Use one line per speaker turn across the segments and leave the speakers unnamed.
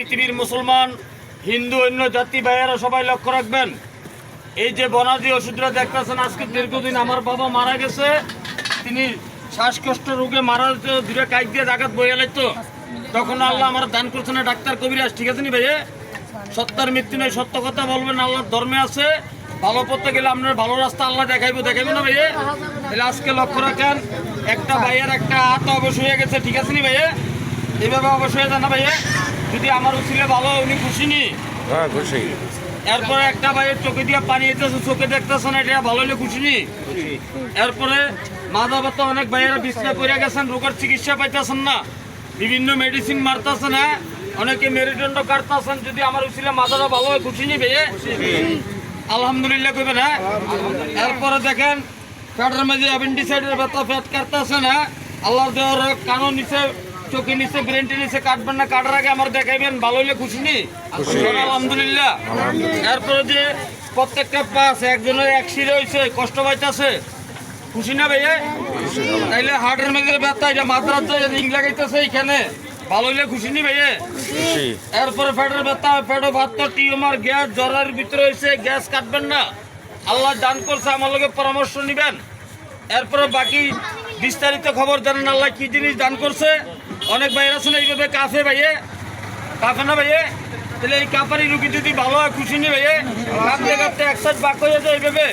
পৃথিবীর মুসলমান, হিন্দু, অন্য জাতি, ভাইয়েরা সবাই লক্ষ্য রাখবেন। এই যে বনাদি ওষুধরা দেখতেছেন, আজকে দীর্ঘদিন আমার বাবা মারা গেছে। তিনি শ্বাসকষ্ট রোগে মারা দূরে কাইক দিয়ে জাগাত বইয়া লাগতো তখন আল্লাহ আমার দান করছে না ডাক্তার কবিরাজ, ঠিক আছে নি ভাইয়ে? সত্যার মৃত্যু নয়, সত্য কথা বলবেন, আল্লাহর ধর্মে আছে। ভালো পথে গেলে আপনার ভালো রাস্তা আল্লাহ দেখাইবো দেখাইবো না ভাইয়ে? তাহলে আজকে লক্ষ্য রাখেন, একটা ভাইয়ের একটা হাত অবশ হয়ে গেছে, ঠিক আছে নি ভাইয়ে? এইভাবে অবশ হয়ে যান না ভাইয়ে? যদি আমার উচিলে ভালো হয়, উনি খুশি নি?
হ্যাঁ খুশি।
এরপরে একটা ভাইয়ের চোখে দিয়ে পানি এসেছে চোখে দেখতেছে না এটা ভালো হলে খুশি নি? এরপরে মাদা ব্যথা অনেক ভাইয়েরা বিছনা করে গেছেন রোগের চিকিৎসা পাইতেছেন না। বিভিন্ন মেডিসিন মারতেছেন হ্যাঁ? অনেকে মেরুদণ্ড কাটতেছেন যদি আমার উচিলে মাথাটা ভালো হয় খুশি নি ভাইয়ে? আলহামদুলিল্লাহ কইবেন হ্যাঁ? এরপরে দেখেন পেটের মাঝে অ্যাপেন্ডিসাইডের ব্যথা পেট কাটতেছেন হ্যাঁ? আল্লাহর দেওয়ার কানো নিচে চোখে নিচে ব্রেনটি নিচে কাটবেন না কাটার আগে আমার দেখাইবেন ভালো হলে খুশি নি? আলহামদুলিল্লাহ। এরপরে যে প্রত্যেকটা পাস একজনের এক শিরে হয়েছে কষ্ট পাইতেছে। খুশি না ভাইয়া? তাইলে হার্টের মেঘে ব্যথা এটা মাত্রার যে রিং লাগাইতেছে এইখানে। ভালো হলে খুশি নি ভাইয়া? এরপরে পেটের ব্যথা পেটো ভাত টিউমার গ্যাস জ্বরের ভিতরে হয়েছে গ্যাস কাটবেন না। আল্লাহ দান করছে আমার লগে পরামর্শ নিবেন। এরপরে বাকি বিস্তারিত খবর জানেন আল্লাহ কি জিনিস দান করছে। অনেক ভাইয়ের আছেন এইভাবে কাফে ভাইয়ে কাফে না ভাইয়ে? তাহলে এই কাপারি রুগী যদি ভালো হয়, খুশি নি ভাইয়ে? কাঁপতে কাঁপতে এক সাইড বাক হয়ে যায় এইভাবে।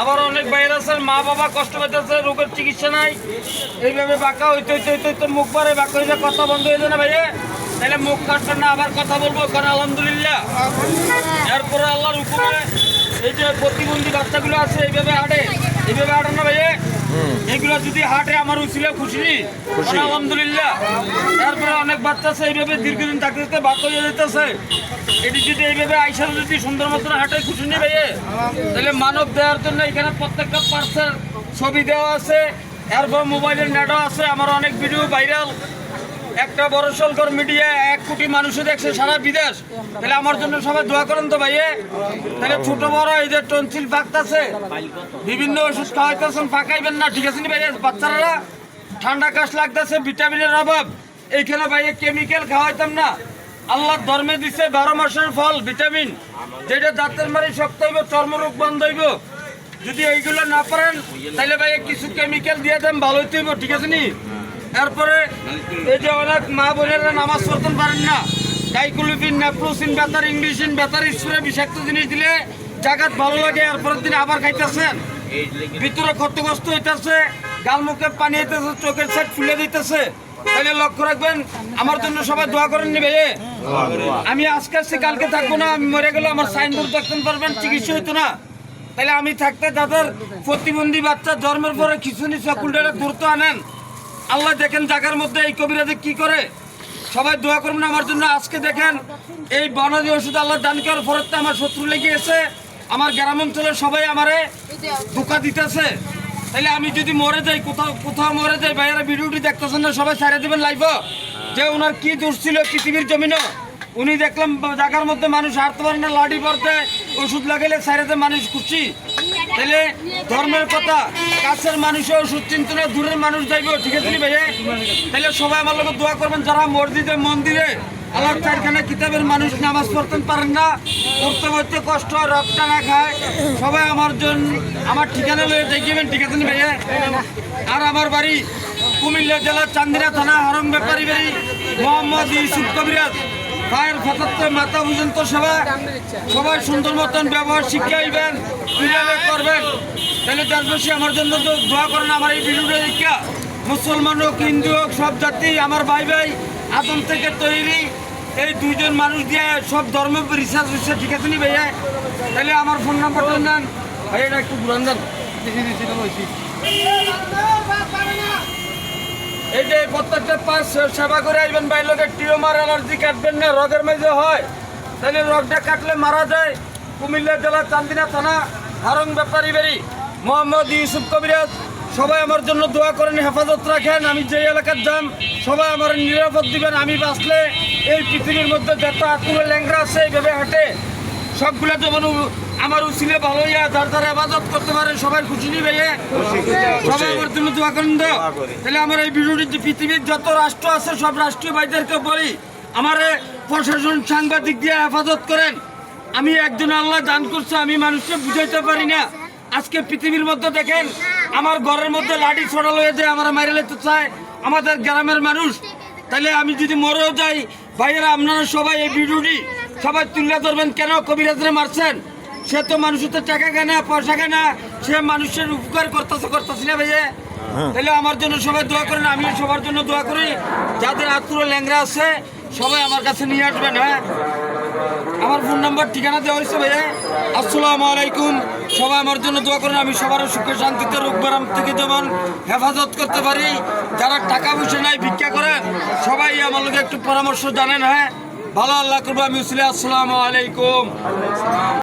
আবার অনেক বাইরে আছেন, মা বাবা কষ্ট পাইতেছে, রোগের চিকিৎসা নাই। এইভাবে বাঁকা হইতে হইতে হইতে হইতে মুখ বারে বাঁকা হয়ে যায়, কথা বন্ধ হয়ে যায় না ভাইয়ে? তাহলে মুখ কাটবেন না, আবার কথা বলব, কারণ আলহামদুলিল্লাহ। এরপরে আল্লাহর হুকুমে এই যে প্রতিবন্ধী বাচ্চাগুলো আছে এইভাবে হাঁটে এইভাবে না ভাইয়ে? এগুলো যদি হাঁটে আমার উচিলে খুশি। আলহামদুলিল্লাহ। অনেক বাচ্চা আছে এইভাবে দীর্ঘদিন থাকতে থাকতে বাক হয়ে যেতেছে। এটি যদি এইভাবে আইসা যদি সুন্দর মতন হাঁটে খুশি নি ভাইয়ে? তাহলে মানব দেওয়ার জন্য এখানে প্রত্যেকটা পার্সেল ছবি দেওয়া আছে এরপর মোবাইলের নেটও আছে আমার অনেক ভিডিও ভাইরাল একটা বড় সলকর মিডিয়া এক কোটি মানুষও দেখছে সারা বিদেশ। তাহলে আমার জন্য সবাই দোয়া করেন তো ভাইয়ে। তাহলে ছোট বড় এই যে টনসিল পাকতাছে, বিভিন্ন ওষুধ খাওয়াইতেছেন, পাকাইবেন না, ঠিক আছে নি ভাইয়া? বাচ্চারা, ঠান্ডা কাশ লাগতেছে, ভিটামিনের অভাব। এইখানে ভাইয়ে কেমিক্যাল খাওয়াইতাম না। আল্লাহর ধর্মে দিছে বারো মাসের ফল, ভিটামিন। যেটা দাঁতের মারি শক্ত হইব চর্মরোগ বন্ধ হইব। যদি এইগুলো না পারেন, তাহলে ভাই কিছু কেমিক্যাল দিয়ে দেন, ভালো হইতে হইব, ঠিক আছে নি? এরপরে এই যে অনেক মা বোনেরা নামাজ পড়তে পারেন না। ডাইকুলিপিন নেপ্রোসিন বেতার ইংলিশিন বেতার স্প্রে বিষাক্ত জিনিস দিলে জাগাত ভালো লাগে, এরপরের দিন আবার খাইতেছেন। ভিতরে ক্ষতগ্রস্ত হইতেছে, গাল মুখে পানি হইতেছে, চোখের সাইড ফুলে দিতেছে। তাহলে লক্ষ্য রাখবেন, আমার জন্য সবাই দোয়া করেন নি ভাইয়ে। আমি আজকে আসছি কালকে থাকব না, আমি মরে গেলে আমার সাইনবোর্ড দেখতে পারবেন, চিকিৎসা হইতো না। তাহলে আমি থাকতে তাদের প্রতিবন্ধী বাচ্চা জন্মের পরে খিচুনি চকুলটা দূরত্ব আনেন। আল্লাহ দেখেন জায়গার মধ্যে এই কবিরাজে কি করে? সবাই দোয়া করবেন আমার জন্য। আজকে দেখেন, এই বনদী ওষুধ আল্লাহ দান করার ফরতে আমার শত্রু লেগে গেছে। আমার গ্রাম অঞ্চলের সবাই আমারে ধোকা দিতেছে। তাহলে আমি যদি মরে যাই, কোথাও কোথাও মরে যাই, ভাইয়ারা ভিডিওটি দেখতেছেন না, সবাই ছাড়ে দেবেন লাইভ যে ওনার কি দোষ ছিল, পৃথিবীর জমিনও। উনি দেখলাম জায়গার মধ্যে মানুষ হারতে পারে না, লাঠি পড়তে। ওষুধ লাগাইলে ছাড়াতে মানুষ খুশি। তাহলে ধর্মের কথা, কাছের মানুষে ওষুধ চিন্ত না দূরের মানুষ যাইব, ঠিক আছে নি ভাইয়া? তাহলে সবাই আমার লোক দোয়া করবেন, যারা মসজিদে, মন্দিরে আল্লাহ চারখানা কিতাবের মানুষ নামাজ পড়তে পারেন না, পড়তে পড়তে কষ্ট রক্ত না খায়, সবাই আমার জন্য আমার ঠিকানা লয়ে দেখিবেন, ঠিক আছে ভাইয়া? আর আমার বাড়ি কুমিল্লা জেলার চান্দিনা থানা হরং ব্যাপারী বাড়ি, মোহাম্মদ ইউসুফ কবিরাজ। সেবা সবাই ব্যবহার করবেন। তাহলে দেশবাসী আমার তো আমার মুসলমান হোক, হিন্দু হোক, সব জাতি, আমার ভাই ভাই, আদম থেকে তৈরি, এই দুইজন মানুষ দিয়ে সব ধর্ম রিসার্চ হচ্ছে, ঠিক আছে নি ভাইয়া? তাহলে আমার ফোন নাম্বারটা নেন। ভাই এটা একটু ঘুরান দেন। এই যে প্রত্যেকটা পাঁচ সেবা করে আসবেন ভাই লোকের টিউমার, অ্যালার্জি কাটবেন না, রগের মেঝে হয়। তাহলে রগটা কাটলে মারা যায়। কুমিল্লা জেলার চান্দিনা থানা, হারং ব্যাপারী বাড়ি। মোহাম্মদ ইউসুফ কবিরাজ, সবাই আমার জন্য দোয়া করেন, হেফাজত রাখেন, আমি যে এলাকার যাম সবাই আমার নিরাপদ দিবেন। আমি বাঁচলে এই পৃথিবীর মধ্যে যত আকুলে ল্যাংরা আছে এইভাবে হাঁটে, সবগুলো যেমন আমার উচিলে ভালো ইয়া যার আবাদত করতে পারে সবাই খুশি নিবে সবাই আমার জন্য দোয়া করেন তো। তাহলে আমার এই ভিডিওটি যে পৃথিবীর যত রাষ্ট্র আছে সব রাষ্ট্রীয় ভাইদেরকে বলি আমার প্রশাসন সাংবাদিক দিয়ে হেফাজত করেন। আমি একজন আল্লাহ দান করছে আমি মানুষকে বুঝাইতে পারি না। আজকে পৃথিবীর মধ্যে দেখেন আমার ঘরের মধ্যে লাঠি ছড়াল হয়ে যায় আমার মাইরে লেতে চায় আমাদের গ্রামের মানুষ। তাহলে আমি যদি মরেও যাই ভাইয়েরা আপনারা সবাই এই ভিডিওটি সবাই তুলে ধরবেন। কেন কবিরাজরে মারছেন? সে তো মানুষের তো টাকা কেনা পয়সা কেনা সে মানুষের উপকার করতেছে করতেছে না ভাইয়া। তাহলে আমার জন্য সবাই দোয়া করেন আমি সবার জন্য দোয়া করি। যাদের আত্মীয় ল্যাংরা আছে সবাই আমার কাছে নিয়ে আসবেন হ্যাঁ? আমার ফোন নাম্বার ঠিকানা দেওয়া হয়েছে ভাইয়া। আসসালামু আলাইকুম। সবাই আমার জন্য দোয়া করেন আমি সবার সুখে শান্তিতে রোগ ব্যারাম থেকে যেমন হেফাজত করতে পারি। যারা টাকা পয়সা নাই ভিক্ষা করে সবাই আমার লোকে একটু পরামর্শ জানেন হ্যাঁ? ভালো আল্লাহ করব আমি আসসালামু আলাইকুম।